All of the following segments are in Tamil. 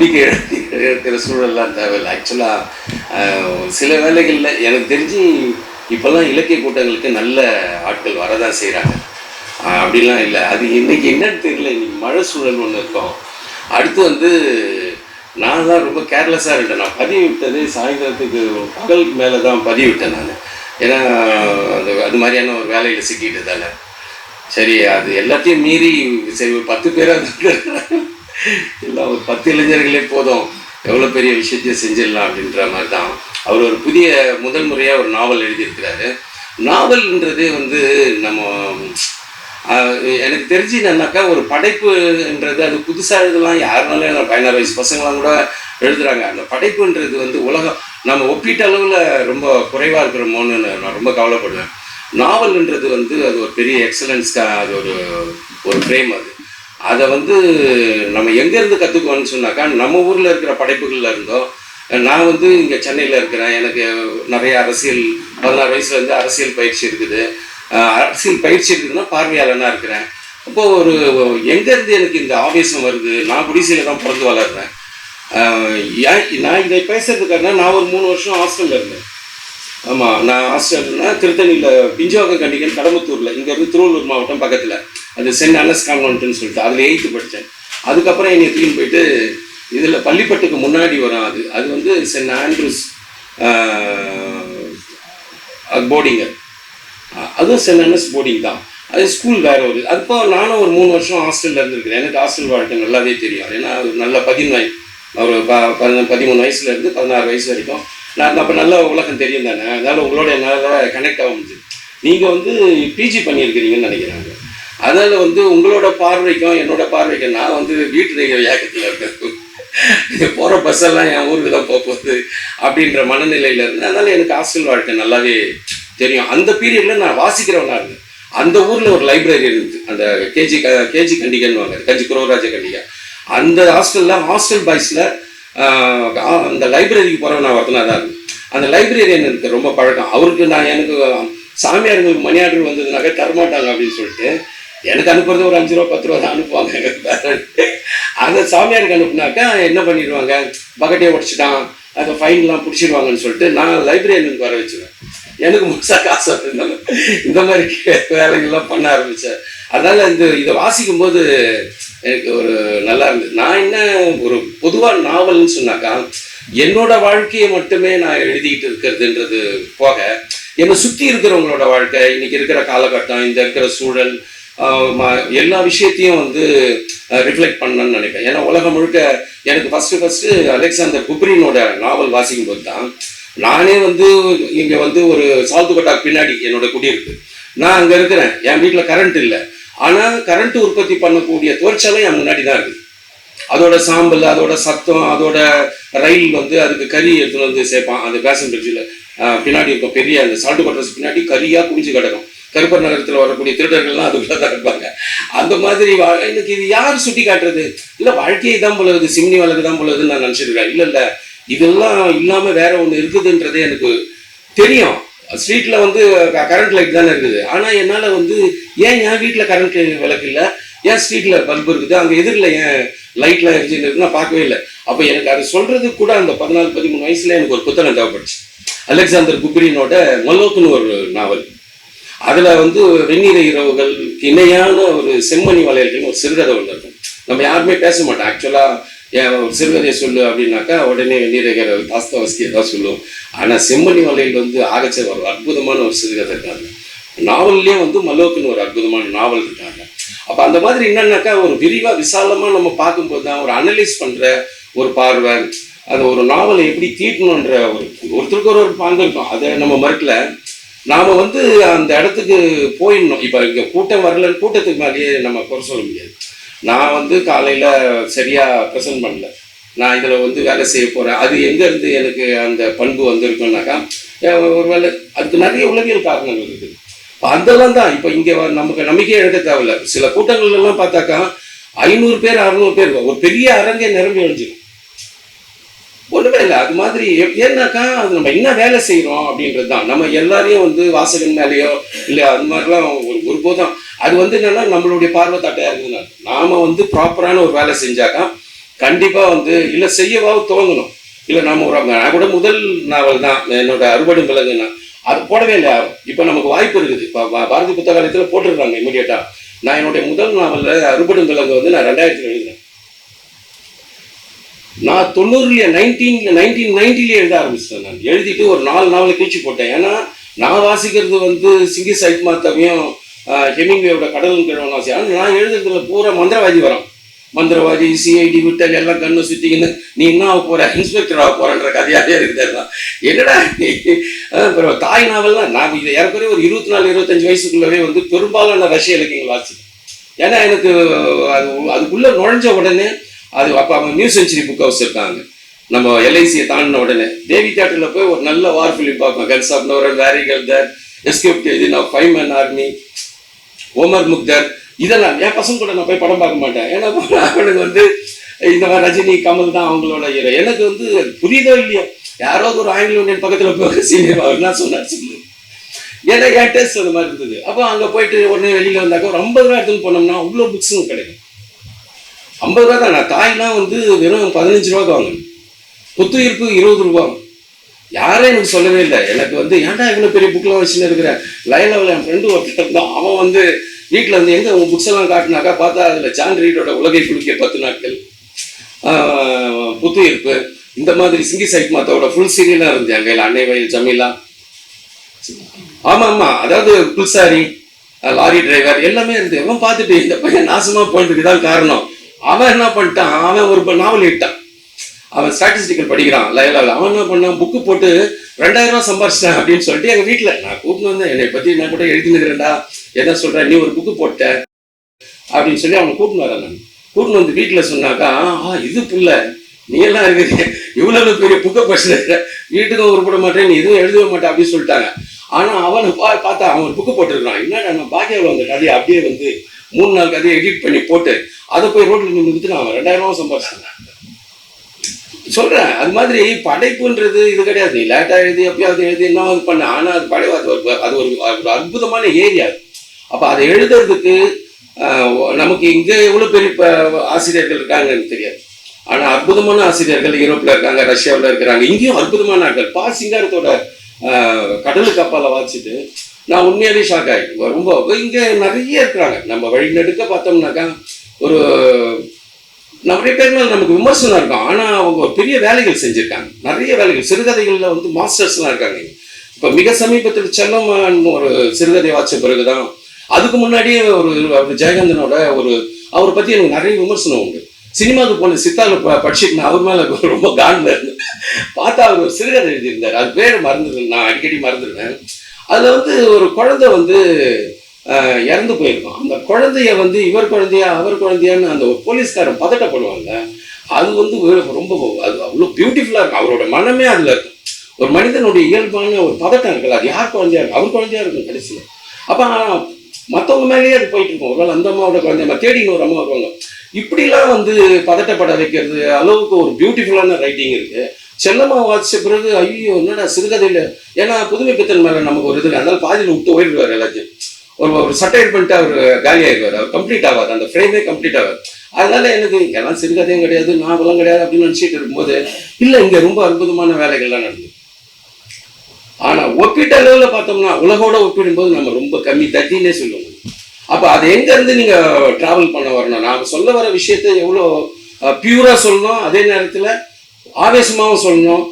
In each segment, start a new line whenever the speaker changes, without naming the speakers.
நம்பிக்கை இருக்கிற சூழல்லாம் தேவையில்லை. ஆக்சுவலாக சில வேலைகளில் எனக்கு தெரிஞ்சு இப்போல்லாம் இலக்கிய கூட்டங்களுக்கு நல்ல ஆட்கள் வரதான் செய்கிறாங்க அப்படிலாம் இல்லை. அது இன்றைக்கி என்னன்னு தெரியல. இன்றைக்கி மழை சூழல் ஒன்று இருக்கும். அடுத்து வந்து நான் தான் ரொம்ப கேர்லெஸ்ஸாக இருந்தேன். நான் பதிவு விட்டது சாயந்தரத்துக்கு பகலுக்கு மேலே தான் பதிவு விட்டேன் நான். ஏன்னா அது அது மாதிரியான ஒரு வேலையில் சிக்கிட்டு தானே சரி அது எல்லாத்தையும் மீறி சரி ஒரு பத்து பேராக இல்லை ஒரு பத்து இளைஞர்களே போதும். எவ்வளோ பெரிய விஷயத்தையும் செஞ்சிடலாம் அப்படின்ற மாதிரி தான் அவர் ஒரு புதிய முதல் முறையாக ஒரு நாவல் எழுதியிருக்கிறாரு. நாவல்ன்றது வந்து நம்ம எனக்கு தெரிஞ்சு என்னன்னாக்கா ஒரு படைப்புன்றது அது புதுசாக எழுதலாம் யாருனாலும் பதினாறு வயசு பசங்களாம் கூட எழுதுகிறாங்க அந்த படைப்புன்றது வந்து உலகம் நம்ம ஒப்பீட்டு அளவில் ரொம்ப குறைவாக இருக்கிறோமோன்னு நான் ரொம்ப கவலைப்படுவேன். நாவல்ன்றது வந்து அது ஒரு பெரிய எக்ஸலன்ஸ்க்காக அது ஒரு ஒரு ஃப்ரேம் அது. அதை வந்து நம்ம எங்கேருந்து கற்றுக்குவோம்னு சொன்னாக்கா நம்ம ஊரில் இருக்கிற படைப்புகளில் இருந்தோ நான் வந்து இங்கே சென்னையில் இருக்கிறேன். எனக்கு நிறைய அரசியல் பதினாறு வயசுலேருந்து அரசியல் பயிற்சி இருக்குது. அரசியல் பயிற்சி இருக்குதுன்னா பார்வையாளனாக இருக்கிறேன். அப்போது ஒரு எங்கேருந்து எனக்கு இந்த ஆவேசம் வருது? நான் குடிசையில் தான் பிறந்து வளர்றேன். ஏன் நான் இதை பேசுறதுக்காக நான் ஒரு மூணு வருஷம் ஹாஸ்டலில் இருந்தேன். ஆமாம் நான் ஹாஸ்டல்னா திருத்தணியில் பிஞ்சவாக்கம் கண்டிகன் கடம்பத்தூரில் இங்கேருந்து திருவள்ளூர் மாவட்டம் பக்கத்தில். அது சென்ட் அனஸ் கான்வென்ட்னு சொல்லிட்டு அதில் எயித்து படித்தேன் அதுக்கப்புறம் என்னை தூக்கின்னு போயிட்டு இதில் பள்ளிப்பட்டுக்கு முன்னாடி வரும் அது. அது வந்து சென்ட் ஆண்ட்ரூஸ் போர்டிங்கு அதுவும் சென்ட் அனஸ் போர்டிங் தான். அது ஸ்கூல் வேற ஒரு அப்போ நானும் ஒரு மூணு வருஷம் ஹாஸ்டலில் இருந்திருக்கிறேன். எனக்கு ஹாஸ்டல் வாழ்க்கை நல்லாவே தெரியும். ஏன்னா அது நல்ல பதினொன்று ஒரு ப பதின- பதிமூணு வயசுலேருந்து பதினாறு வயசு வரைக்கும். நான் அப்போ நல்ல உலகம் தெரியும் தானே. அதனால் உங்களோட என்னால் கனெக்ட் ஆக முடிஞ்சு நீங்கள் வந்து பிஜி பண்ணியிருக்கிறீங்கன்னு நினைக்கிறாங்க அதனால் வந்து உங்களோட பார்வைக்கும் என்னோட பார்வைக்கும் நான் வந்து வீட்டு ஏக்கத்தில் இருக்கேன். போகிற பஸ்ஸெல்லாம் என் ஊருக்கு தான் போக போகுது அப்படின்ற மனநிலையில் இருந்தேன். அதனால் எனக்கு ஹாஸ்டல் வாழ்க்கை நல்லாவே தெரியும். அந்த பீரியடில் நான் வாசிக்கிறவனா இருந்தேன். அந்த ஊரில் ஒரு லைப்ரரி இருந்தது. அந்த கேஜி க கேஜி கண்டிகன்னு வாங்க. கஞ்சி குரோராஜ கண்டிகா. அந்த ஹாஸ்டலில் ஹாஸ்டல் பாய்ஸில் அந்த லைப்ரரிக்கு போகிறவன் நான் ஒருத்தனாக தான் இருந்தேன். அந்த லைப்ரரியன் எனக்கு ரொம்ப பழக்கம். அவருக்கு நான் எனக்கு சாமியாருக்கு மணி வந்ததுனாக்க தரமாட்டாங்க அப்படின்னு சொல்லிட்டு எனக்கு அனுப்புறது ஒரு அஞ்சு ரூபா பத்து ரூபா தான் அனுப்புவாங்க. அந்த சாமியாருக்கு அனுப்புனாக்கா என்ன பண்ணிடுவாங்க? பக்கெட்டே உடச்சிட்டான். அதை ஃபைன்லாம் பிடிச்சிடுவாங்கன்னு சொல்லிட்டு நான் லைப்ரரியனுக்கு வர வச்சுருவேன். எனக்கு முழுசாக காசு வருதுனால இந்த மாதிரி வேலைகள்லாம் பண்ண ஆரம்பித்தேன் அதனால் இந்த இதை வாசிக்கும் போது எனக்கு ஒரு நல்லா இருந்தது. நான் என்ன ஒரு பொதுவாக நாவல்னு சொன்னாக்கா என்னோட வாழ்க்கையை மட்டுமே நான் எழுதிக்கிட்டு இருக்கிறதுன்றது போக என்னை சுற்றி இருக்கிறவங்களோட வாழ்க்கை இன்னைக்கு இருக்கிற காலகட்டம் இந்த இருக்கிற சூழல் எல்லா விஷயத்தையும் வந்து ரிஃப்ளெக்ட் பண்ணணும்னு நினைப்பேன். ஏன்னா உலகம் முழுக்க எனக்கு ஃபஸ்ட்டு ஃபஸ்ட்டு அலெக்சாந்தர் குப்ரினோட நாவல் வாசிக்கும் போது தான் நானே வந்து இங்கே வந்து ஒரு சால்துக்கோட்டா பின்னாடி என்னோட குடியிருக்கு நான் அங்கே இருக்கிறேன். என் வீட்டில் கரண்ட் இல்லை. ஆனால் கரண்ட் உற்பத்தி பண்ணக்கூடிய தொழிற்சாலை என் முன்னாடி தான் இருக்குது அதோட சாம்பல் அதோட சத்தம் அதோட ரயில் வந்து அதுக்கு கறி எடுத்துகிட்டு வந்து சேர்ப்பான். அந்த பேசன் பிரிட்ஜில் பின்னாடி இருக்கும் பெரிய அந்த சால்ட் கொட்டர்ஸ் பின்னாடி கறியாக குடிஞ்சு கிடக்கும். கருப்பர் நகரத்தில் வரக்கூடிய திருடர்கள்லாம் அதுக்குள்ள தான் இருப்பாங்க. அந்த மாதிரி வா- எனக்கு இது யார் சுட்டி காட்டுறது? இல்லை வாழ்க்கையை தான் போலது சிம்னி வழக்கு தான் போலதுன்னு நான் நினச்சிருக்கேன். இல்லை இல்லை. இதெல்லாம் இல்லாமல் வேற ஒன்று இருக்குதுன்றதே எனக்கு தெரியும். ஸ்ட்ரீட்டில் வந்து கரண்ட் லைட் தானே இருக்குது. ஆனால் என்னால் வந்து ஏன் என் வீட்டில் கரண்ட் விளக்கு இல்லை? ஏன் ஸ்ட்ரீட்டில் பல்பு இருக்குது? அங்கே எதிரில் ஏன் லைட்லாம் எரிஞ்சுன்னு இருக்கு நான் பார்க்கவே இல்லை. அப்போ எனக்கு அது சொல்கிறதுக்கு கூட அந்த பதினாலு பதிமூணு வயசில் எனக்கு ஒரு புத்தகம் தேவைப்படுச்சு அலெக்சாந்தர் குப்ரினோட மல்லோக்குன்னு ஒரு நாவல். அதில் வந்து வெந்நீர இரவுகள் இணையான ஒரு செம்மணி வளையல்கள்னு ஒரு சிறுகதை ஒன்று இருக்கும். நம்ம யாருமே பேச மாட்டோம். ஆக்சுவலாக ஏன் ஒரு சிறுகதையை சொல்லு அப்படின்னாக்கா உடனே வெந்நீரகிற தாஸ்தவஸ்கி ஏதாவது சொல்லுவோம். ஆனால் செம்மணி வளையல் வந்து ஆகச்சர் ஒரு அற்புதமான ஒரு சிறுகதை இருக்காங்க. நாவல்லே வந்து மலோக்குன்னு ஒரு அற்புதமான நாவல் இருக்காங்க. அப்போ அந்த மாதிரி என்னன்னாக்கா ஒரு விரிவாக விசாலமாக நம்ம பார்க்கும்போது தான் ஒரு அனலைஸ் பண்ணுற ஒரு பார்வை அது ஒரு நாவலை எப்படி தீட்டணுன்ற ஒரு ஒருத்தருக்கு ஒரு ஒரு பாங்கு இருக்கும் அதை நம்ம மறுக்கல. நாம் வந்து அந்த இடத்துக்கு போயிடணும். இப்போ இங்கே கூட்டம் வரலன்னு கூட்டத்துக்கு மாதிரியே நம்ம குறை சொல்ல முடியாது. நான் வந்து காலையில் சரியாக ப்ரெசன்ட் பண்ணல. நான் இதில் வந்து வேலை செய்ய போகிறேன் அது எங்கேருந்து எனக்கு அந்த பண்பு வந்திருக்குன்னாக்கா ஒரு வேலை அதுக்கு நிறைய உளவியல் காரணங்கள் இருக்குது. இப்போ அதெல்லாம் தான். இப்போ இங்கே நமக்கு நம்பிக்கை எடுக்க தேவையில்ல. சில கூட்டங்கள்லாம் பார்த்தாக்கா ஐநூறு பேர் அறுநூறு பேர் இருக்கும். ஒரு பெரிய அரங்கே நிரம்பி அழிஞ்சிடும் ஒன்றுமே இல்லை. அது மாதிரி எப்- ஏன்னாக்கா அது நம்ம என்ன வேலை செய்கிறோம் அப்படின்றது தான் நம்ம எல்லாரையும் வந்து வாசகன் மேலேயோ இல்லை அது மாதிரிலாம் ஒரு ஒருபோதும் அது வந்து என்னன்னா நம்மளுடைய பார்வை தட்டையாக இருக்குதுன்னா நாம் வந்து ப்ராப்பரான ஒரு வேலை செஞ்சாக்கா கண்டிப்பாக வந்து இல்லை செய்யவாவது துவங்கணும் இல்லை நாம் ஒரு நான் கூட முதல் நாவல் தான் என்னோட அறுபடும் விலங்குன்னா அது போடவே இல்லை. இப்போ நமக்கு வாய்ப்பு இருக்குது. இப்போ பாரதி புத்தகாலயத்தில் போட்டிருக்காங்க இமீடியட்டாக நான் என்னுடைய முதல் நாவலில் அறுபடும் விலங்கு வந்து நான் ரெண்டாயிரத்தி எழுதினேன். நான் தொண்ணூறுல நைன்டீன் நைன்டீன் நைன்டிலே எழுத ஆரம்பிச்சிட்டேன் நான். எழுதிட்டு ஒரு நாலு நாவலை கீழ்ச்சி போட்டேன். ஏன்னா நான் வாசிக்கிறது வந்து சிங்கி சைட் மாத்தவையும் ஹெமிங்வேயோட கடலும் கிழவன் வாசி. ஆனால் நான் எழுதுறதுல பூரா மந்திரவாதி வரோம். மந்திரவாதி சிஐடி விட்டல் எல்லாம் கண்ணு சுற்றிக்கின்னு நீ என்ன ஆக போற? இன்ஸ்பெக்டர் ஆக போறன்ற கதையாவே இருக்குது எல்லாம் என்னடா நீ? அப்புறம் தாய் நாவல்லாம் நான் இது ஏறக்குறைய ஒரு இருபத்தி நாலு இருபத்தஞ்சு வயசுக்குள்ளவே வந்து பெரும்பாலான ரஷ்ய இலக்கியங்கள் வாசிச்சேன் ஏன்னா எனக்கு அது அதுக்குள்ளே நுழைஞ்ச உடனே அது அப்போ அவங்க நியூ செஞ்சுரி புக் ஹவுஸ் இருக்காங்க. நம்ம எல்ஐசியை தாண்டின உடனே தேவி தேட்டரில் போய் ஒரு நல்ல வார் ஃபிலிம் பார்ப்பேன் guns of Navarone where eagles dare escape இது நான் five man army Omar Mukhtar இதெல்லாம் என் பசங்க கூட நான் போய் படம் பார்க்க மாட்டேன். ஏன்னா அவனுக்கு வந்து இந்த மாதிரி ரஜினி கமல் தான் அவங்களோட ஹீரோ எனக்கு வந்து புரியுதோ இல்லையோ? யாராவது ஒரு ஆங்கில இந்தியன் பக்கத்தில் போய் சீனியர் அவர் என்ன சொன்னார் சொல்லு. ஏன்னா என் டேஸ்ட் அந்த மாதிரி இருந்தது. அப்போ அங்கே போயிட்டு உடனே வெளியில் வந்தாக்க ஒரு ஐம்பது ரூபா எடுத்துன்னு போனோம்னா அவ்வளோ புக்ஸும் கிடைக்கும். ஐம்பது ரூபா தான்? நான் வந்து வெறும் பதினஞ்சு ரூபாய்க்கு வாங்கினேன் புத்துயிர்ப்பு இருபது ரூபா. யாரும் எனக்கு சொல்லவே இல்லை. எனக்கு வந்து ஏன்டா இவ்வளோ பெரிய புக்கெலாம் வச்சுன்னு இருக்கிறேன் லைனில் என் ஃப்ரெண்டு ஒருத்தர் இருந்தான். அவன் வந்து வீட்டில் வந்து எங்கே உங்கள் புக்ஸ் எல்லாம் காட்டினாக்கா பார்த்தா அதில் ஜான் ரீடோட உலகை குளிக்க பத்து நாட்கள். புத்துயிர்ப்பு இந்த மாதிரி சிங்கி சைட் மாத்தாவோட ஃபுல் சீரியலாக இருந்துச்சு அங்கே அன்னை வயல் ஜமீலா. ஆமாம் ஆமாம் அதாவது புல்சாரி லாரி டிரைவர் எல்லாமே இருந்து. எவன் பார்த்துட்டு இந்த பையன் நாசமாக போனதுக்கு தான் காரணம். அவன் என்ன பண்ணிட்டான்? அவன் ஒரு நாவல் இட்டான். அவன் ஸ்டாட்டிஸ்டிக்கல் படிக்கிறான். லயலாவில் அவன் என்ன பண்ணான்? புக்கு போட்டு ரெண்டாயிரம் ரூபா சம்பாரிச்சிட்டான் அப்படின்னு சொல்லிட்டு எங்கள் வீட்டில் நான் கூப்பிட்டு வந்தேன். என்னை பற்றி நான் கூட எழுதினுக்கிறேன்டா என்ன சொல்கிற நீ ஒரு புக்கு போட்ட. அப்படின்னு சொல்லி அவனை கூப்பிட்டு வரேன் நான். கூப்பிட்டு வந்து வீட்டில் சொன்னாக்கா ஆ இது பிள்ளை. நீ எல்லாம் இருக்கிறீங்க இவ்வளவு பெரிய புக்கை படிச்சுருக்க வீட்டுக்கும் உருப்பிட மாட்டேன். நீ எதுவும் எழுதவே மாட்டேன் அப்படின்னு சொல்லிட்டாங்க. ஆனால் அவனை பா பார்த்தா அவன் புக்கு போட்டிருக்கான் என்னடா நான் பாக்கியாவில் வந்த கதையை அப்படியே வந்து மூணு நாள் கதையை எடிட் பண்ணி போட்டு அதை போய் ரோட்டில் நின்று வித்துட்டு அவன் ரெண்டாயிரம் ரூபா சம்பாரிச்சான். சொல்கிறேன் அது மாதிரி படைப்புன்றது இது கிடையாது. நீ லேட்டாக எழுதி எப்பயாவது எழுதி என்ன அது பண்ண? ஆனால் அது படை அது ஒரு அது ஒரு அற்புதமான ஏரியா. அப்போ அதை எழுதுறதுக்கு நமக்கு இங்கே எவ்வளோ பெரிய ப- ஆசிரியர்கள் இருக்காங்கன்னு தெரியாது. ஆனால் அற்புதமான ஆசிரியர்கள் யூரோப்பில் இருக்காங்க ரஷ்யாவில் இருக்கிறாங்க. இங்கேயும் அற்புதமான ஆட்கள். பா சிங்காரத்தோட கடலுக்கு அப்பால வாசிச்சுட்டு நான் உண்மையாவே ஷாக் ஆகிட்டேன் ரொம்ப இங்கே நிறைய இருக்கிறாங்க. நம்ம வழிநடுக்க பார்த்தோம்னாக்கா ஒரு நிறைய பேர் மேலே நமக்கு விமர்சனம் இருக்கும். ஆனால் அவங்க ஒரு பெரிய வேலைகள் செஞ்சுருக்காங்க. நிறைய வேலைகள். சிறுகதைகளில் வந்து மாஸ்டர்ஸ்லாம் இருக்காங்க. இப்போ மிக சமீபத்தில் செல்லம்மான் ஒரு சிறுகதை வாச்ச பிறகுதான் அதுக்கு முன்னாடியே ஒரு அவர் ஜெயகாந்தனோட ஒரு அவரை பற்றி எனக்கு நிறைய விமர்சனம் உண்டு. சினிமாவுக்கு போன சித்தால படிச்சுட்டு அவர் மேலே ரொம்ப காண்டில் இருந்தேன் பார்த்தா அவர் ஒரு சிறுகதை எழுதியிருந்தார். அது பேர் மறந்துடுறேன் நான் அடிக்கடி மறந்துடுவேன். அதில் வந்து ஒரு குழந்தை வந்து இறந்து போயிருக்கும் அந்த குழந்தைய வந்து இவர் குழந்தையா அவர் குழந்தையான்னு அந்த ஒரு போலீஸ்காரன் பதட்டப்படுவாங்க அது வந்து ரொம்ப அது அவ்வளோ பியூட்டிஃபுல்லாக இருக்கும். அவரோட மனமே அதில் இருக்கும். ஒரு மனிதனுடைய இயல்பான ஒரு பதட்டம் இருக்குல்ல அது யார் குழந்தையா இருக்கும்? அவர் குழந்தையா இருக்கும் கடைசியில். அப்போ மற்றவங்க மேலேயே அது போயிட்டு இருக்கும். ஒருவேளை அந்த அம்மாவோட குழந்தை தேடின்னு ஒரு அம்மா வருவாங்க. இப்படிலாம் வந்து பதட்டப்பட வைக்கிறது அளவுக்கு ஒரு பியூட்டிஃபுல்லான ரைட்டிங் இருக்குது செல்லம்மா வாசிச்ச பிறகு ஐயோ என்னடா சிறுகதையில்? ஏன்னா புதுமை பித்தன் மேலே நமக்கு ஒரு இது அதனால பாதியில் விட்டு ஓடிடுவார் எல்லாத்தையும். ஒரு ஒரு சட்டையர் பண்ணிட்டு அவர் காலி ஆயிடுவார். அவர் கம்ப்ளீட் ஆகாது அந்த ஃப்ரேமே கம்ப்ளீட் ஆகாது அதனால எனக்கு எல்லாம் சிறுகதையும் கிடையாது நாவலும் கிடையாது அப்படின்னு நினச்சிட்டு இருக்கும்போது இல்லை இங்கே ரொம்ப அற்புதமான வேலைகள்லாம் நடந்தது. ஆனால் ஒப்பீட்டு அளவில் பார்த்தோம்னா உலகோட ஒப்பிடும்போது நம்ம ரொம்ப கம்மி தட்டினே சொல்லுவோம். அப்போ அது எங்கேருந்து நீங்கள் ட்ராவல் பண்ண வரணும்? நாம சொல்ல வர விஷயத்தை எவ்வளோ பியூராக சொல்லணும் அதே நேரத்தில் ஆவேசமாகவும் சொல்லணும்.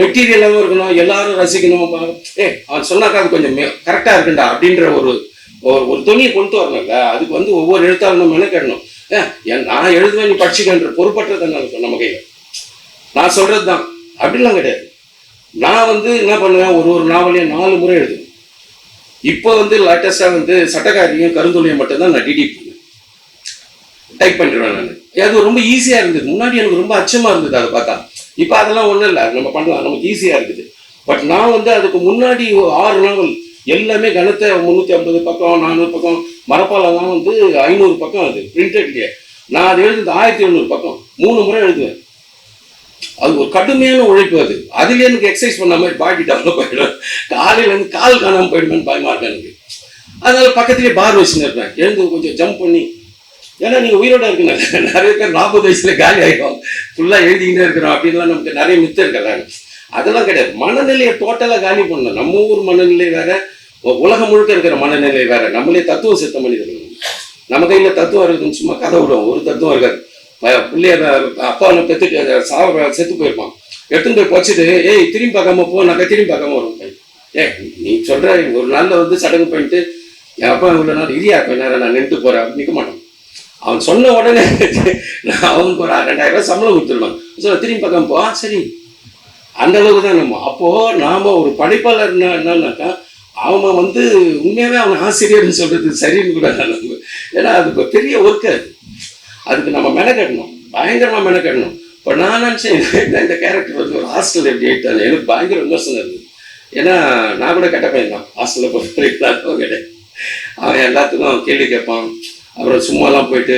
மெட்டீரியலாகவும் இருக்கணும். எல்லாரும் ரசிக்கணும். ஏ அவன் சொன்னாக்கா அது கொஞ்சம் கரெக்டாக இருக்குண்டா அப்படின்ற ஒரு ஒரு துணியை கொண்டு வரணும்ல. அதுக்கு வந்து ஒவ்வொரு எழுத்தாளனும் மெனக்கிடணும் ஏ நான் எழுதுவேன் நீ படிச்சுக்கன்ற பொறுப்பற்றது என்ன இருக்கும் நம்ம கையில். நான் சொல்கிறது தான் அப்படிலாம் கிடையாது. நான் வந்து என்ன பண்ணுவேன்? ஒரு ஒரு நாவலையும் நாலு முறை எழுதுவேன். இப்போ வந்து லேட்டஸ்டாக வந்து சட்டக்காரியும் கருந்துளையும் மட்டும்தான் நான் டிடி பண்ணேன் டைப் பண்ணிடுவேன் நான். அது ரொம்ப ஈஸியாக இருந்தது. முன்னாடி எனக்கு ரொம்ப அச்சமாக இருந்தது அதை பார்த்தா. இப்போ அதெல்லாம் ஒன்றும் இல்லை. நம்ம பண்ணலாம். நமக்கு ஈஸியாக இருக்குது. பட் நான் வந்து அதுக்கு முன்னாடி ஆறு நாவல் எல்லாமே கனத்தை முந்நூற்றி ஐம்பது பக்கம் நானூறு பக்கம் மரப்பாலெல்லாம் வந்து ஐநூறு பக்கம் அது பிரிண்டட்லேயே நான் அது எழுதுது ஆயிரத்தி எழுநூறு பக்கம். மூணு முறை எழுதுவேன். அது ஒரு கடுமையான உழைப்பு அது. அதுலேயே எனக்கு எக்ஸசைஸ் பண்ண மாதிரி பாடி டெவலப் ஆகிடும் காலையில் வந்து கால் காணாமல் போயிடுமேன்னு பயமாக இருக்கு எனக்கு. அதனால பக்கத்துலேயே பார் வச்சுன்னு இருப்பேன். எழுந்து கொஞ்சம் ஜம்ப் பண்ணி ஏன்னா நீங்கள் உயிரோட இருக்கணும். நிறைய பேர் நாற்பது வயசுல காலி ஆகிடும் ஃபுல்லாக எழுதிக்கிட்டே இருக்கிறோம். அப்படின்லாம் நமக்கு நிறைய மித்தம் இருக்கிறாங்க அதெல்லாம் கிடையாது. மனநிலையை டோட்டலாக காலி பண்ணணும். நம்ம ஊர் மனநிலை வேற உலகம் முழுக்க இருக்கிற மனநிலை வேற. நம்மளே தத்துவம் சித்தம் மனிதர்கள். நம்ம கையில் தத்துவம் இருக்குதுன்னு சும்மா கதை விடுவோம். ஒரு தத்துவம் இருக்காது. ப- பிள்ளைய அப்பா அவனை பெற்று சாவ செத்து போயிருப்பான். எடுத்துன்னு போய் வச்சுட்டு ஏய் திரும்பி பார்க்காம போ. நான் திரும்பி பார்க்காம வரும் பையன் ஏ நீ சொல்ற ஒரு நாள்ல வந்து சடங்கு பண்ணிட்டு என் அப்பா இவ்வளோ நாள் இரியா கொஞ்ச நேரம் நான் நின்று போறேன். நிற்க மாட்டேன் அவன் சொன்ன உடனே நான் அவனுக்கு ஒரு ரெண்டாயிரம் ரூபாய் சம்பளம் கொடுத்துருவான். சொல்ல திரும்பி பக்கம் போ. சரி. அந்த அளவுக்கு தான் நம்ம. அப்போது நாம் ஒரு படிப்பாளர் என்ன- என்னன்னாக்கா அவன் வந்து உண்மையாகவே அவன் ஆசிரியர்னு சொல்கிறது சரின்னு கூட நம்ம. ஏன்னா அது இப்போ பெரிய ஒர்க்கு அது. அதுக்கு நம்ம மெனக்கட்டணும். பயங்கரமாக மெனக்கட்டணும். இப்போ நான் நினச்சேன் இந்த கேரக்டர் வந்து ஒரு ஹாஸ்டல் எப்படி எடுத்தாங்க எனக்கு பயங்கர விமர்சனம் இருந்தது ஏன்னா நான் கூட கெட்ட பையன் தான். ஹாஸ்டலில் போய் கிடையாது. அவன் எல்லாத்துக்கும் கேள்வி கேட்பான். அப்புறம் சும்மாலாம் போயிட்டு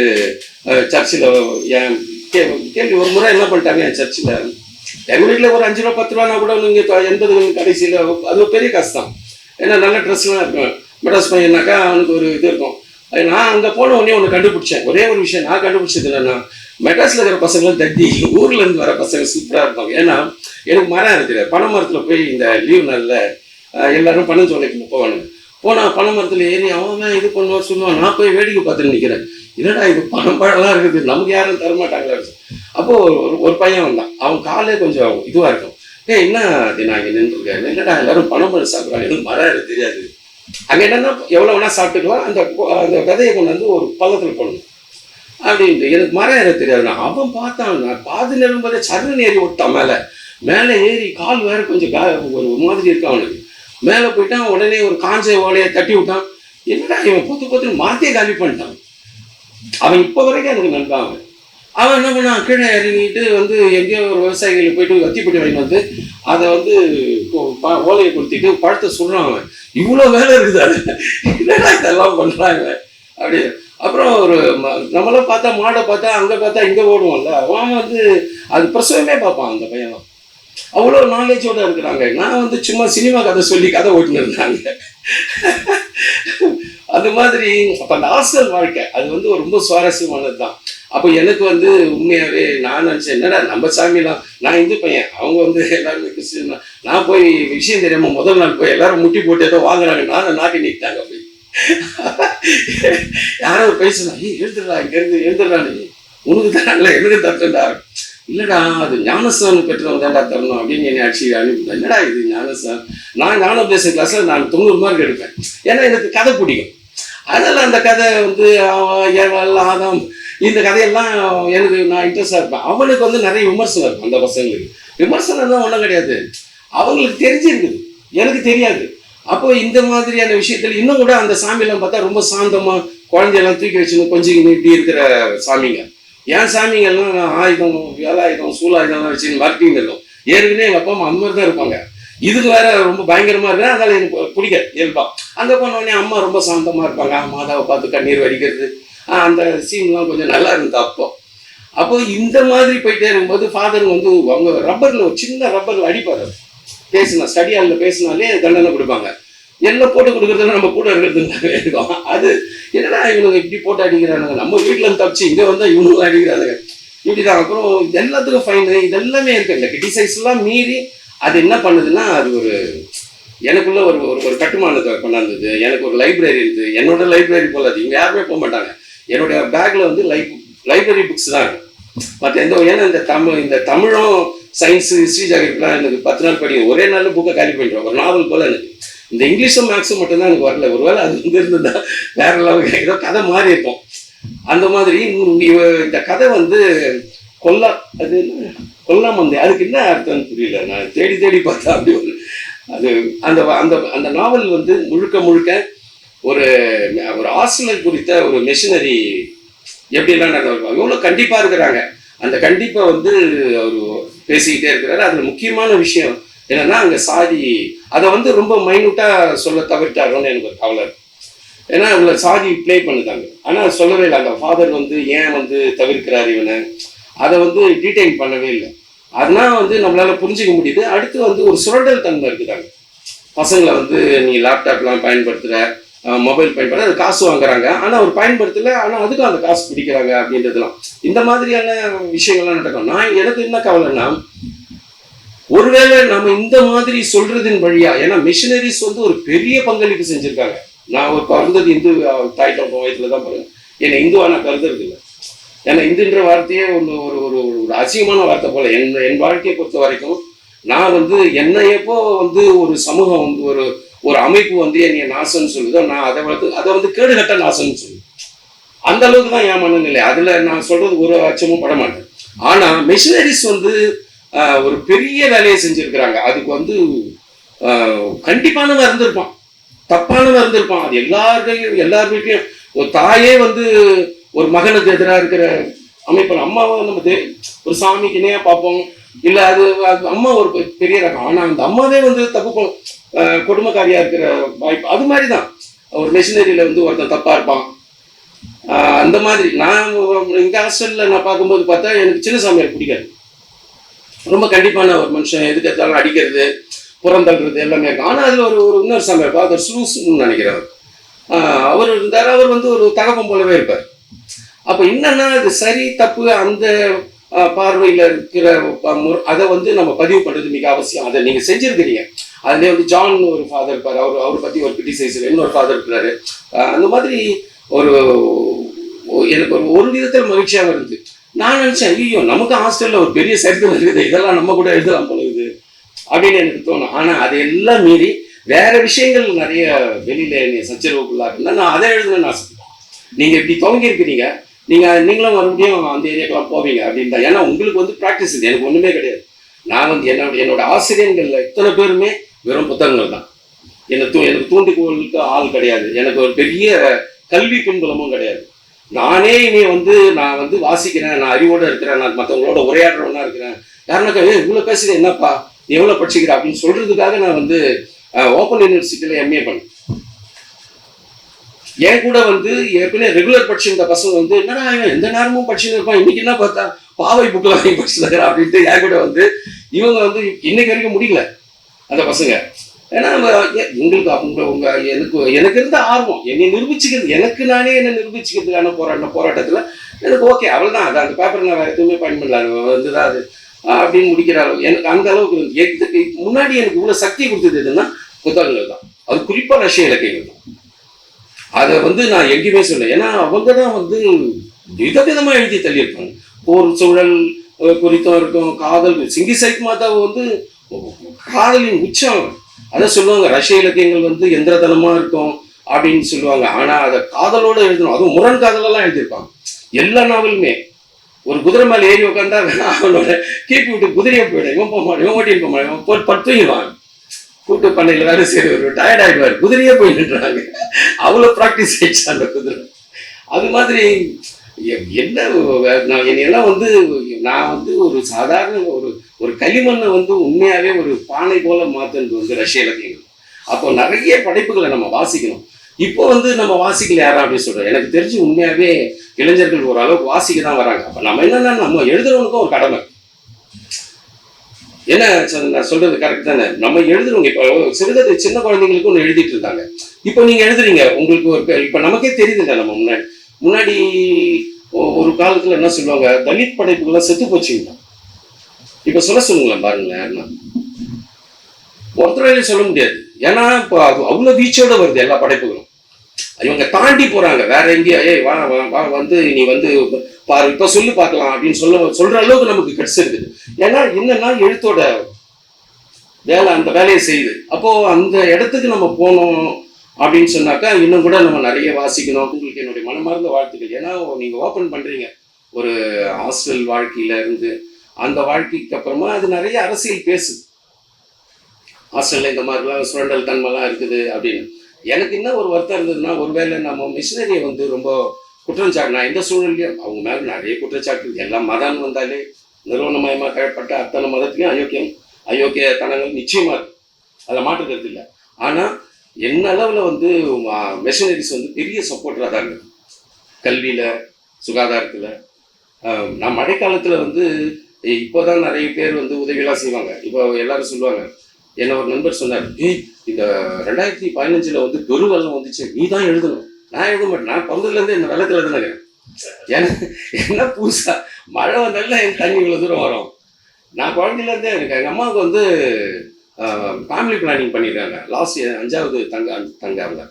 சர்ச்சில் என் கே கேள்வி ஒரு முறை என்ன பண்ணிட்டாங்க என் சர்ச்சில்? எங்கள் வீட்டில் ஒரு அஞ்சு ரூபா பத்து ரூபானா கூட நீங்கள் எண்பது கடைசியில் அது பெரிய காசு தான் ஏன்னா நல்ல ட்ரெஸ்லாம் இருக்கும். மெட்ராஸ் பையனாக்கா அவனுக்கு ஒரு இது இருக்கும். நான் அங்கே போன உடனே ஒன்று கண்டுபிடிச்சேன். ஒரே ஒரு விஷயம் நான் கண்டுபிடிச்சது என்னன்னா மெட்ராஸில் இருக்கிற பசங்களும் தட்டி ஊரில் இருந்து வர பசங்க சூப்பராக இருப்பாங்க. ஏன்னா எனக்கு மரம் இருக்குது. பனை மரத்தில் போய் இந்த லீவ் நாளில் எல்லோரும் எல்லாரும் பணம் சொல்லிக்கணும் போவானுங்க. போனால் பனை மரத்தில் ஏறி அவன் இது பண்ணுவான் சொல்லுவான் நான் போய் வேடிக்கை பார்த்துட்டு நிற்கிறேன் என்னடா இது பணம் பழம்லாம் இருக்குது? நமக்கு யாரும் தரமாட்டாங்களா அப்போது ஒரு ஒரு பையன் வந்தான். அவன் காலே கொஞ்சம் இதுவாக இருக்கும். ஏ என்ன அது நான் இங்கே என்னடா எல்லாரும் பணம் பழம் சாப்பிட்றாங்க? எனக்கு மரம் தெரியாது. அங்கே என்னன்னா எவ்வளோ வேணால் சாப்பிட்டுக்கலாம் அந்த அந்த விதையை கொண்டு வந்து ஒரு பள்ளத்தில் போடணும். அப்படின்ட்டு எனக்கு மரம் ஏற தெரியாதுண்ணா அவன் பார்த்தான். நான் பாதி நெருங்கும்போதே சரண் ஏறி விட்டான் மேலே. மேலே ஏறி கால் வேற கொஞ்சம் ஒரு மாதிரி இருக்கான் அவனுக்கு. மேலே போயிட்டான் உடனே ஒரு காஞ்ச ஓலையை தட்டி விட்டான். என்னடா இவன் பொத்து பொத்து மாத்தியே காலி பண்ணிட்டான். அவன் இப்போ வரைக்கும் எனக்கு நண்பா அவன். அவன் என்ன பண்ணான்? கீழே இறங்கிட்டு வந்து எங்கேயோ ஒரு விவசாயிகளுக்கு போயிட்டு வத்திப்பட்டி வாங்கி வந்து அதை வந்து ப- ஓலையை கொடுத்திட்டு பழத்தை சொல்கிறான் அவன். இவ்வளோ வேலை இருக்குது அது. என்னடா இதெல்லாம் பண்ணுறாங்க அப்படி அப்புறம் ஒரு நம்மளாம் பார்த்தா மாடை பார்த்தா அங்கே பார்த்தா இங்கே ஓடுவோம்ல. அவன் வந்து அது பிரசவமே பார்ப்பான் அந்த பையன். அவ்வளோ நாலேஜோட இருக்கிறாங்க. நான் வந்து சும்மா சினிமா கதை சொல்லி கதை ஓட்டின்னு இருந்தாங்க. அது மாதிரி அப்போ அந்த ஹாஸ்டல் வாழ்க்கை அது வந்து ரொம்ப சுவாரஸ்யமானது தான் அப்போ எனக்கு வந்து உண்மையாகவே நான் நினச்சேன் என்னடா நம்ம சாமிலாம் நான் இந்து பையன் அவங்க வந்து எல்லாருமே கிறிஸ்டின் நான் போய் விஷயம் தெரியாம முதல் நாள் போய் எல்லாரும் முட்டி போட்டு ஏதோ வாங்குறாங்க நானும் நாட்டி நிற்கிறாங்க போய் யாரோ பேசுனா ஏய் எழுதுடா இங்கேருந்து எழுதுடா நீ. உனக்கு தரல எனக்கு தரட்டா இல்லைடா அது ஞானஸ்தானம் பெற்றவங்க தான்டா தரணும் அப்படின்னு என்னை அடிச்சு அனுப்பி என்னடா இது ஞானஸ்தானம்? நான் ஞானோபதேச கிளாஸில் நான் தொண்ணூறு மார்க் எடுப்பேன். ஏன்னா எனக்கு கதை பிடிக்கும். அதனால் அந்த கதை வந்து அவன் ஆதாம் இந்த கதையெல்லாம் எனக்கு நான் இன்ட்ரெஸ்டாக இருப்பேன். அவனுக்கு வந்து நிறைய விமர்சனம் இருக்கும் அந்த பசங்களுக்கு. விமர்சனம் தான் ஒன்றும் கிடையாது. அவங்களுக்கு தெரிஞ்சிருக்குது. எனக்கு தெரியாது. அப்போ இந்த மாதிரியான விஷயத்தில் இன்னும் கூட அந்த சாமியெல்லாம் பார்த்தா ரொம்ப சாந்தமாக குழந்தையெல்லாம் தூக்கி வச்சுன்னு கொஞ்சம் இப்படி இருக்கிற சாமிங்க. என் சாமிங்கெல்லாம் ஆயுதம் வேலாயுதம் சூலாயுதம்லாம் வச்சுன்னு மறுட்டின்னு இருக்கும் ஏற்கனவே எங்கள் அப்பா அம்மா அந்த மாதிரி தான் இருப்பாங்க. இதுக்கு வேற ரொம்ப பயங்கரமாக இருக்கு. அதனால எனக்கு பிடிக்காது இயல்பா. அங்கே போனோடனே அம்மா ரொம்ப சாந்தமாக இருப்பாங்க. மாதாவை பார்த்து கண்ணீர் வடிக்கிறது. அந்த சீன்லாம் கொஞ்சம் நல்லா இருந்தது அப்போ. அப்போ இந்த மாதிரி போயிட்டே இருக்கும்போது ஃபாதர் வந்து அவங்க ரப்பரில் ஒரு சின்ன ரப்பரில் அடிப்பார். பேசினா ஸ்டடி ஹாலில் பேசினாலே தண்டனை கொடுப்பாங்க. எல்லாம் போட்டு கொடுக்குறதுல நம்ம கூட இருக்கிறது இருக்கும் அது என்னடா இவனுங்க இப்படி போட்டு அடிக்கிறானுங்க. நம்ம வீட்டில் இருந்து தப்பிச்சு இங்கே வந்தால் இவனுங்க அடிக்கிறானுங்க. இப்படிதான். அப்புறம் எல்லாத்துக்கும் ஃபைன் இதெல்லாமே இருக்கு. இந்த கிரிட்டிசைஸ்லாம் மீறி அது என்ன பண்ணுதுன்னா அது ஒரு எனக்குள்ள ஒரு ஒரு ஒரு கட்டுமானத்தை கொண்டாந்தது. எனக்கு ஒரு லைப்ரரி இருக்குது என்னோட லைப்ரரி போல அது. இவங்க யாருமே போக மாட்டாங்க. என்னுடைய பேக்கில் வந்து லைப் லைப்ரரி புக்ஸ் தான் மற்ற எந்த ஏன்னா இந்த தமிழ் இந்த தமிழும் சயின்ஸு ஹிஸ்ட்ரி ஜாகிரபிலாம் எனக்கு பத்து நாள் படி ஒரே நாள் புக்கை காலி பண்ணிடுவேன் ஒரு நாவல் போல் எனக்கு. இந்த இங்கிலீஷும் மேக்ஸும் மட்டும்தான் எனக்கு வரல. ஒருவேளை அது வந்து இருந்ததா வேற லெவலுக்கு ஏதோ கதை மாறி இருக்கும். அந்த மாதிரி இந்த கதை வந்து கொல்லா அது என்ன? கொல்லாமந்தை. அதுக்கு என்ன அர்த்தம்னு புரியல. நான் தேடி தேடி பார்த்தா அப்படி ஒரு அது அந்த அந்த அந்த நாவல் வந்து முழுக்க முழுக்க ஒரு ஒரு ஆசிரியர் குறித்த ஒரு மிஷினரி எப்படிலாம் நடக்கும் எவ்வளோ கண்டிப்பாக இருக்கிறாங்க. அந்த கண்டிப்பாக வந்து அவர் பேசிக்கிட்டே இருக்கிறாரு. அதில் முக்கியமான விஷயம் என்னன்னா அங்கே சாதி அதை வந்து ரொம்ப மைனூட்டாக சொல்ல தவிர்த்தாருன்னு எனக்கு ஒரு கவலை ஏன்னா அதில் சாதி ப்ளே பண்ணுதாங்க. ஆனால் சொல்லவே இல்லை. அந்த ஃபாதர் வந்து ஏன் வந்து தவிர்க்கிறார் இவனை? அதை வந்து டீடைன் பண்ணவே இல்லை. அதனால் வந்து நம்மளால் புரிஞ்சுக்க முடியுது. அடுத்து வந்து ஒரு சுரண்டல் தன்மை இருக்குதாங்க. பசங்களை வந்து நீ லேப்டாப்லாம் பயன்படுத்துகிற மொபைல் பயன்படுத்த அது காசு வாங்குறாங்க. ஆனால் அவர் பயன்படுத்தல. ஆனால் அதுக்கும் அந்த காசு பிடிக்கிறாங்க அப்படின்றதுலாம் இந்த மாதிரியான விஷயங்கள்லாம் நடக்கும். நான் எனக்கு என்ன கவலைன்னா ஒருவேளை நம்ம இந்த மாதிரி சொல்றதின் வழியா ஏன்னா மிஷினரிஸ் வந்து ஒரு பெரிய பங்களிப்பு செஞ்சிருக்காங்க. நான் ஒரு பிறந்தது இந்து தாய் தோட்டம் வயசுல தான் பாருங்க என்னை இந்துவா நான் கருதுறது இல்லை. ஏன்னா இந்துன்ற வார்த்தையே ஒன்று ஒரு ஒரு ஒரு அசிங்கமான வார்த்தை போல. என் என் வாழ்க்கையை பொறுத்த வரைக்கும் நான் வந்து என்னையப்போ வந்து ஒரு சமூகம் வந்து ஒரு ஒரு அமைப்பு வந்து என்னைய நாசம்னு சொல்லுதோ நான் அதை வந்து அதை வந்து கேடுகட்ட நாசம்னு சொல்லுவேன். அந்த அளவுக்கு தான் என் மனநிலை. அதில் நான் சொல்றது ஒரு அச்சமும் பட மாட்டேன். மிஷினரிஸ் வந்து ஒரு பெரிய வேலையை செஞ்சுருக்கிறாங்க. அதுக்கு வந்து ஆஹ், கண்டிப்பானவன் இருந்திருப்பான். தப்பானவன் இருந்திருப்பான். அது எல்லாருக்கையும் எல்லார் வீட்லையும் ஒரு தாயே வந்து ஒரு மகனுக்கு எதிராக இருக்கிற அமைப்பு. அம்மாவை நம்ம தெ- ஒரு சாமிக்கு இணையா பார்ப்போம். இல்லை அது அது அம்மா ஒரு பெ- பெரிய ரகம். ஆனால் அந்த அம்மாவே வந்து தப்பு கொடுமைக்காரியாக இருக்கிற வாய்ப்பு. அது மாதிரி தான் ஒரு மிஷினரியில் வந்து ஒருத்தன் தப்பாக இருப்பான். அந்த மாதிரி. நான் எங்கள் ஹாஸ்டலில் நான் பார்க்கும்போது பார்த்தா எனக்கு சின்ன சாமியார் பிடிக்காது. ரொம்ப கண்டிப்பான ஒரு மனுஷன். எதுக்கு எடுத்தாலும் அடிக்கிறது புறந்தள்ளுறது எல்லாமே இருக்கும். ஆனால் அதில் ஒரு ஒரு இன்னொரு சமயம் ஃபாதர் சுலூஸ்னு நினைக்கிறவர். அவர். அவர் இருந்தார் அவர் வந்து ஒரு தகப்பம் போலவே இருப்பார். அப்போ என்னன்னா அது சரி தப்பு அந்த பார்வையில் இருக்கிற அதை வந்து நம்ம பதிவு பண்ணுறது மிக அவசியம். அதை நீங்கள் செஞ்சுருக்கிறீங்க. அதுலேயே வந்து ஜான் ஒரு ஃபாதர் இருப்பார். அவர் அவரை பற்றி ஒரு கிரிட்டிசைஸ் இன்னொரு ஃபாதர் இருக்கிறாரு அந்த மாதிரி ஒரு எனக்கு ஒரு ஒரு விதத்தில் மகிழ்ச்சியாக இருந்தது. நான் நினச்சேன் ஐயோ நமக்கு ஹாஸ்டலில் ஒரு பெரிய சரித்திரம் இருக்குது இதெல்லாம் நம்ம கூட எழுதலாம் போல அப்படின்னு எனக்கு தோணும். ஆனால் அதையெல்லாம் மீறி வேற விஷயங்கள் நிறைய வெளியில என்னை சச்சரவுக்குள்ளாருந்தா நான் அதை எழுதணும்னு ஆசைப்பட்டேன். நீங்கள் இப்படி துவங்கி இருக்கிறீங்க நீங்களும் மறுபடியும் அந்த ஏரியாக்கெல்லாம் போவீங்க அப்படின்னு தான் ஏன்னா உங்களுக்கு வந்து ப்ராக்டிஸ் இது. எனக்கு ஒன்றுமே கிடையாது. நான் வந்து என்னோட என்னோட ஆசிரியர்களில் இத்தனை பேருமே வெறும் புத்தகங்கள் தான். என்னை தூ எனக்கு தூண்டுகோலுக்கு ஆள் கிடையாது. எனக்கு ஒரு பெரிய கல்வி பின்புலமும் கிடையாது. நானே இனி வந்து நான் வந்து வாசிக்கிறேன் நான் அறிவோடு இருக்கிறேன் நான் மற்றவங்களோட உரையாடுறவனா இருக்கிறேன். யாருனாக்கா ஏ இவ்வளோ பேசுகிற என்னப்பா? நீ எவ்வளோ படிச்சுக்கிற? அப்படின்னு சொல்கிறதுக்காக நான் வந்து ஓப்பன் யூனிவர்சிட்டியில் எம்ஏ பண்ணேன். என் கூட வந்து ஏற்கனவே ரெகுலர் படிச்சிருந்த பசங்க வந்து என்னடா இவன் எந்த நேரமும் படிச்சுன்னு இருப்பான்? இன்னைக்கு என்ன பார்த்தா பாவை புக்கில் வாங்கி படிச்சுருக்கிறா அப்படின்ட்டு என் கூட வந்து இவங்க வந்து இன்னைக்கு வரைக்கும் முடியல அந்த பசங்க. ஏன்னா நம்ம உங்களுக்கு அவங்க உங்க எனக்கு எனக்கு இருந்த ஆர்வம். என்னை நிரூபிச்சுக்கிறது எனக்கு நானே என்ன நிரூபிச்சுக்கிறதுக்கான போராட்ட போராட்டத்தில் எனக்கு ஓகே அவ்வளோதான் அது அந்த பேப்பர் நான் வேறு எதுவுமே பயன்படல. அது வந்து தான் அது அப்படின்னு முடிக்கிற அளவு எனக்கு அந்த அளவுக்கு இருந்து. எதுக்கு முன்னாடி எனக்கு இவ்வளோ சக்தி கொடுத்தது எதுன்னா புத்தகங்கள் தான். அது குறிப்பாக ரஷ்ய இலக்கியங்கள் தான். அதை வந்து நான் எங்கேயுமே சொல்ல ஏன்னா அவங்க தான் வந்து விதவிதமாக எழுதி தள்ளியிருப்பாங்க போர் சூழல் குறித்தும் இருக்கும் காதல் சிங்கி சைக் மாதாவை வந்து காதலின் உச்சம். அதை சொல்லுவாங்க ரஷ்ய இலக்கியங்கள் வந்து எந்திரதனமா இருக்கும் அப்படின்னு சொல்லுவாங்க. ஆனா அதை காதலோட எழுதணும். அதுவும் முரண் காதலெல்லாம் எழுதியிருப்பாங்க. எல்லா நாவலுமே. ஒரு குதிரை மேலே ஏறி உட்காந்தா அவனோட கீப்பி விட்டு குதிரையை போயிடும். இவன் போக மாட்டான் இவன் ஓட்டி இருக்க மாட்டான். இவன் போட்டு படுத்துவான் கூட்டு பண்ணையில் வேலை சரி டயர்ட் ஆகிடுவார் குதிரையே போய் நின்றாங்க. அவ்வளோ ப்ராக்டிஸ் ஆயிடுச்சு அந்த குதிரை. அது மாதிரி என்ன வே- நான் என்னையெல்லாம் வந்து நான் வந்து ஒரு சாதாரண ஒரு ஒரு களிமண்ணை வந்து உண்மையாகவே ஒரு பானை போல மாத்துறது வந்து ரஷ்ய இலக்கியங்கள். அப்போ நிறைய படைப்புகளை நம்ம வாசிக்கணும். இப்போ வந்து நம்ம வாசிக்கல யாரா அப்படின்னு சொல்கிறோம் எனக்கு தெரிஞ்சு உண்மையாகவே இளைஞர்கள் ஓரளவுக்கு வாசிக்க தான் வராங்க. அப்போ நம்ம என்னன்னா நம்ம எழுதுறவனுக்கும் ஒரு கடமை. என்ன சொ- நான் சொல்றது கரெக்ட் தானே? நம்ம எழுதுறவங்க இப்போ சிறுகதை சின்ன குழந்தைங்களுக்கு ஒன்று எழுதிட்டு இருந்தாங்க இப்போ நீங்கள் எழுதுறீங்க உங்களுக்கு ஒரு இப்போ நமக்கே தெரியுதுங்க நம்ம முன்னாடி முன்னாடி ஒரு காலத்தில் என்ன சொல்லுவாங்க தலித் படைப்புகள்லாம் செத்து போச்சுங்க. இப்போ சொல்ல சொல்லுங்களேன் பாருங்களேன். ஒருத்தரையும் சொல்ல முடியாது. ஏன்னா இப்போ அது அவ்வளோ வீச்சோட வருது எல்லா படைப்புகளும். இவங்க தாண்டி போறாங்க. வேற எங்கேயோ ஏய் வா வா, வா வந்து நீ வந்து பாரு இப்ப சொல்லி பார்க்கலாம் அப்படின்னு சொல்ல சொல்ற அளவுக்கு நமக்கு கிடைச்சிருக்குது ஏன்னா என்னன்னா எழுத்தோட வேலை அந்த வேலையை செய்யுது. அப்போ அந்த இடத்துக்கு நம்ம போனோம் அப்படின்னு சொன்னாக்கா இன்னும் கூட நம்ம நிறைய வாசிக்கணும். உங்களுக்கு என்னுடைய மனமார்ந்த வாழ்த்துக்கள். ஏன்னா நீங்க ஓபன் பண்றீங்க. ஒரு ஹாஸ்டல் வாழ்க்கையில இருந்து அந்த வாழ்க்கைக்கு அப்புறமா அது நிறைய அரசியல் பேசுது. ஹாஸ்டலில் இந்த மாதிரிலாம் சுரண்டல் தன்மைலாம் இருக்குது அப்படின்னு. எனக்கு என்ன ஒரு வருத்தம் இருந்ததுன்னா ஒருவேளை நம்ம மிஷினரியை வந்து ரொம்ப குற்றஞ்சாட்டு நான் எந்த சூழ்நிலையும் அவங்க மேலே நிறைய குற்றச்சாட்டு எல்லாம் மதம் வந்தாலே நிறுவனமயமாக்கப்பட்ட அத்தனை மதத்துலையும் அயோக்கியம் அயோக்கிய தனங்கள் நிச்சயமாக இருக்குது அதில் மாற்றுக்கிறது இல்லை. ஆனால் என்ன அளவில் வந்து மிஷினரிஸ் வந்து பெரிய சப்போர்ட்டராக தான் இருக்குது கல்வியில் சுகாதாரத்தில் நான் மழைக்காலத்தில் வந்து இப்போ தான் நிறைய பேர் வந்து உதவியெல்லாம் செய்வாங்க. இப்போ எல்லாரும் சொல்லுவாங்க என்ன ஒரு நண்பர் சொன்னார் ஏய் இந்த ரெண்டாயிரத்தி பதினஞ்சில் வந்து பெருவெள்ளம் வந்துச்சு நீ தான் எழுதணும். நான் எழுத மாட்டேன். நான் பங்குலேருந்து இந்த வெள்ளத்தில் தான் இருக்கிறேன் என்ன புதுசா? மழை வந்தாலும் என் தண்ணி இவ்வளோ தூரம் வரும். நான் குழந்தையிலேருந்தே எனக்கு எங்கள் அம்மாவுக்கு வந்து ஃபேமிலி பிளானிங் பண்ணியிருக்காங்க. லாஸ்ட் அஞ்சாவது தங்க தங்க அவங்க.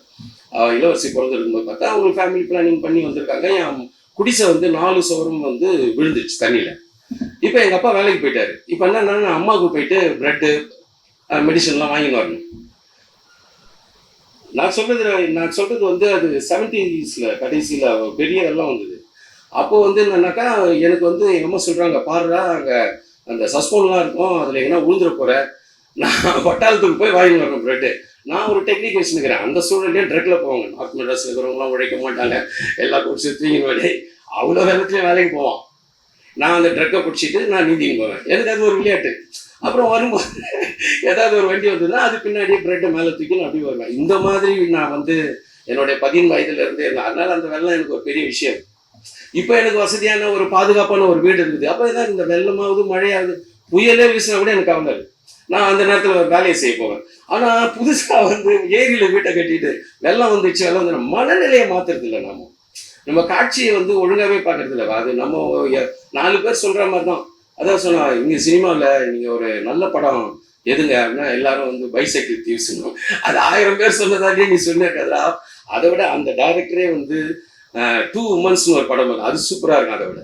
இளவரசி பிறந்திருக்கும்போது பார்த்தா அவங்க ஃபேமிலி பிளானிங் பண்ணி வந்திருக்காங்க. என் குடிசை வந்து நாலு சோரம் வந்து விழுந்துச்சு தண்ணியில். இப்போ எங்கள் அப்பா வேலைக்கு போயிட்டாரு. இப்போ என்னன்னா நான் அம்மாவுக்கு போயிட்டு ப்ரெட்டு மெடிசன்லாம் வாங்கின்னு வரணும். நான் சொல்றது நான் சொல்றது வந்து அது செவன்டீஸில் கடைசியில் பெரிய எல்லாம் வந்தது. அப்போ வந்து என்னன்னாக்கா எனக்கு வந்து எங்கள் அம்மா சொல்கிறாங்க பாருடா அங்கே அந்த சஸ்போன்லாம் இருக்கும் அதில் எங்கன்னா உழுந்துட போகிற நான் பட்டாளத்துக்கு போய் வாங்கி வரணும் ப்ரெட்டு நான் ஒரு டெக்னிக் வச்சுருக்கிறேன் அந்த சூழ்நிலையே ட்ரெக்கில் போவாங்க. நார்த் மெட்ராஸில் இருக்கிறவங்களாம் உழைக்க மாட்டாங்க. எல்லா குடிச்சு தூங்கி வேலை அவ்வளோ வேலத்துலேயும் வேலைக்கு போவான். நான் அந்த ட்ரக்கை பிடிச்சிட்டு நான் நீந்தின்னு போவேன். எனக்கு அது ஒரு விளையாட்டு. அப்புறம் வரும்போது ஏதாவது ஒரு வண்டி வந்ததுன்னா அது பின்னாடியே பிரெட்டை மேலே தூக்கி நான் அப்படி வருவேன். இந்த மாதிரி நான் வந்து என்னுடைய பதின் வயதுல இருந்தே அதனால அந்த வெள்ளம் எனக்கு ஒரு பெரிய விஷயம். இப்போ எனக்கு வசதியான ஒரு பாதுகாப்பான ஒரு வீடு இருக்குது. அப்போ ஏதாவது இந்த வெள்ளமாவது மழையாகுது புயலே வீசினா கூட எனக்கு கவலை நான் அந்த நேரத்தில் வேலையை செய்ய போவேன். ஆனால் புதுசாக வந்து ஏரியில் வீட்டை கட்டிட்டு வெள்ளம் வந்துச்சு வெள்ளம் வந்து மனநிலையை மாற்றுறது இல்லை நாம. நம்ம காட்சியை வந்து ஒழுங்காவே பார்க்கறது இல்லை அது நம்ம நாலு பேர் சொல்ற மாதிரி தான் அதான் சொன்னா இங்க சினிமாவில் நீங்க ஒரு நல்ல படம் எதுங்க அப்படின்னா எல்லாரும் வந்து பைசைக்கிள் தீவ்ஸ்னும் அது ஆயிரம் பேர் சொன்னதாலே நீ சொன்ன கதா. அதை விட அந்த டைரக்டரே வந்து டூ உமன்ஸ்னு ஒரு படம் அது சூப்பரா இருக்கும் அதை விட.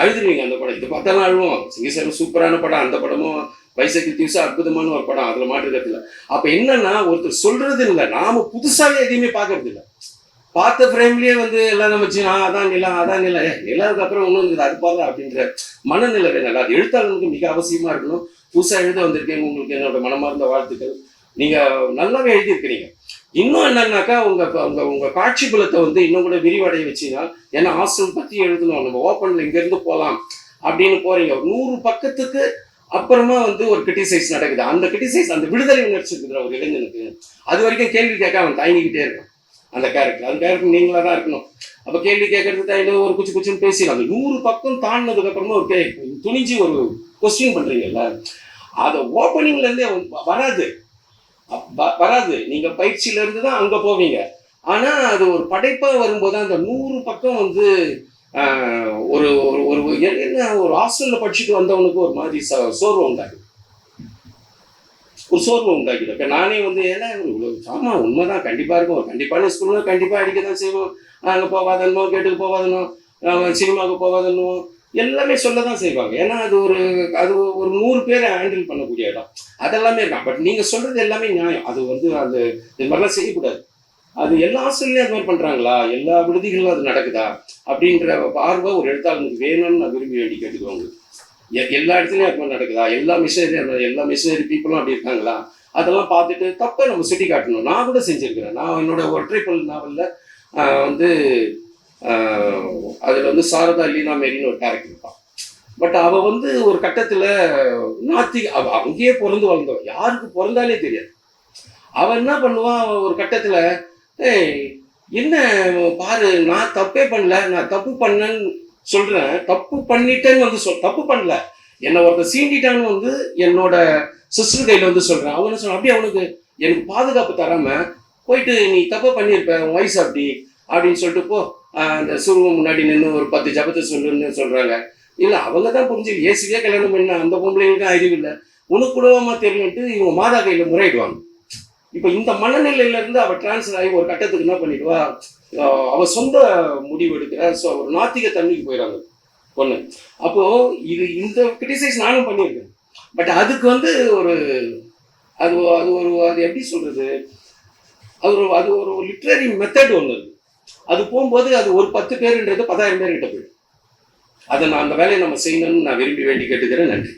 அழுதுருவீங்க அந்த படம். இது பார்த்தாலும் அழுவோம். சிங்கிசரம் சூப்பரான படம். அந்த படமும் பைசைக்கிள் தீவ்ஸும் அற்புதமான ஒரு படம். அதுல மாற்றுறது இல்லை அப்ப என்னன்னா ஒருத்தர் சொல்றது இல்லை நாம புதுசாவே எதையுமே பார்க்கறது இல்லை பார்த்த ஃப்ரேம்லயே வந்து எல்லாம் நம்ம நான் ஆ அதான் நிலம் அதான் நிலம் ஏ, அப்புறம் ஒன்றும் இருக்குது அது பாரு அப்படின்ற மனநிலை வேணும். அது மிக அவசியமா இருக்கணும். புதுசாக எழுத வந்திருக்கீங்க உங்களுக்கு என்னோட மனமார்ந்த வாழ்த்துக்கள். நீங்க நல்லாவே எழுதியிருக்கிறீங்க. இன்னும் என்னன்னாக்கா உங்க உங்க உங்க காட்சி புலத்தை வந்து இன்னும் கூட விரிவடைய வச்சீங்கன்னா ஏன்னா ஹாஸ்டல் பத்தி எழுதணும்? நம்ம ஓப்பன்ல இங்க இருந்து போகலாம் அப்படின்னு போறீங்க. நூறு பக்கத்துக்கு அப்புறமா வந்து ஒரு கிரிட்டிசைஸ் நடக்குது. அந்த கிரிட்டிசைஸ் அந்த விடுதலை உணர்ச்சி இருக்கிற ஒரு இளைஞனுக்கு. அது வரைக்கும் கேள்வி கேட்க அவன் தயங்கிக்கிட்டே இருக்கான். அந்த கேரக்டர் அந்த கேரக்டர் நீங்களாக தான் இருக்கணும். அப்போ கேள்வி கேட்கறது தான் ஒரு குச்சி குச்சின்னு பேசிடலாம். அந்த நூறு பக்கம் தாண்டினதுக்கு அப்புறமா ஒரு கே துணிஞ்சு ஒரு கொஸ்டின் பண்ணுறீங்கல்ல அதை ஓப்பனிங்லேருந்தே வராது. வராது. நீங்கள் பயிற்சியிலேருந்து தான் அங்கே போவீங்க. ஆனால் அது ஒரு படைப்பாக வரும்போது அந்த நூறு பக்கம் வந்து ஒரு ஒரு ஒரு என்ன- ஒரு ஹாஸ்டலில் படிச்சுட்டு வந்தவனுக்கு ஒரு மாதிரி ச- சோர்வு உண்டாகுது. ஒரு சோர்வை உண்டாக்கிடும். இப்போ நானே வந்து ஏன்னா இவ்வளோ ஆமாம் உண்மைதான் கண்டிப்பாக இருக்கும். கண்டிப்பான ஸ்கூல்னா கண்டிப்பாக அடிக்க தான் செய்வோம். அங்கே போகாதன்னோ கேட்டுக்கு போகாதனோ சினிமாவுக்கு போகாதன்னோ எல்லாமே சொல்ல தான் செய்வாங்க. ஏன்னா அது ஒரு அது ஒரு நூறு பேரை ஹேண்டில் பண்ணக்கூடிய இடம். அதெல்லாமே இருக்கான் பட் நீங்கள் சொல்கிறது எல்லாமே நியாயம். அது வந்து அந்த இது மாதிரிலாம் செய்யக்கூடாது. அது எல்லா ஹாஸ்டல்லையும் அது மாதிரி பண்ணுறாங்களா எல்லா விடுதிகளும் அது நடக்குதா? அப்படின்ற பார்வை ஒரு எழுத்தாளனுக்கு வேணும்னு நான் விரும்பி வேண்டி கேட்டுக்கோங்க எல்லா இடத்துலையும் அது மாதிரி நடக்குதா? எல்லா மிஷினரி எல்லா மிஷினரி பீப்புளும் அப்படி இருக்காங்களா? அதெல்லாம் பார்த்துட்டு தப்பை நம்ம சுட்டி காட்டணும். நான் கூட செஞ்சுருக்கிறேன். நான் என்னோட ஒற்றைப்பல் நாவலில் வந்து அதில் வந்து சாரதா லீனா மேரின்னு ஒரு கேரக்டர் இருப்பான். பட் அவள் வந்து ஒரு கட்டத்தில் நாத்தி அவ அங்கேயே பிறந்து வளர்ந்தவன் யாருக்கு பிறந்தாலே தெரியாது. அவள் என்ன பண்ணுவான் ஒரு கட்டத்தில் ஏய் என்ன பாரு நான் தப்பே பண்ணல. நான் தப்பு பண்ணேன்னு சொல்றேன் தப்பு பண்ணிட்டேன்னு வந்து சொல் தப்பு பண்ணல. என்னை ஒருத்தர் சீண்டிட்டான்னு வந்து என்னோட சிஸ்டர் கையில் வந்து சொல்றேன். அவங்க என்ன அப்படியே அவனுக்கு எனக்கு பாதுகாப்பு தராம போயிட்டு நீ தப்பு பண்ணியிருப்ப உன் வயசு அப்படி அப்படின்னு சொல்லிட்டு போ. அந்த சுருவம் முன்னாடி நின்று ஒரு பத்து ஜபத்தை சொல்லுன்னு சொல்றாங்க. இல்லை அவங்க தான் புரிஞ்சு ஏசுவே கல்யாணம் பண்ண அந்த பொம்பளைங்களுக்கு அறிவு இல்லை. உனக்கு குடும்பமா தெரியும்ட்டு இவங்க மாதா கையில் முறையிடுவாங்க. இப்போ இந்த மனநிலையிலேருந்து அவள் டிரான்ஸ்ஃபர் ஆகி ஒரு கட்டத்துக்கு என்ன பண்ணிடுவா? அவர் சொந்த முடிவு எடுக்கிறார் ஸோ அவர் நாத்திக தன்மைக்கு போயிடறாங்க ஒன்று அப்போ இது இந்த கிரிட்டிசைஸ் நானும் பண்ணியிருக்கேன். பட் அதுக்கு வந்து ஒரு அது அது ஒரு அது எப்படி சொல்றது? அது ஒரு அது ஒரு லிட்ரரி மெத்தட் ஒன்று இருக்கு அது போகும்போது அது ஒரு பத்து பேருன்றது பத்தாயிரம் பேர் கிட்ட போயிடும். அதை நான் அந்த வேலையை நம்ம செய்யணும்னு நான் விரும்பி வேண்டி கேட்டுக்கிறேன். நன்றி.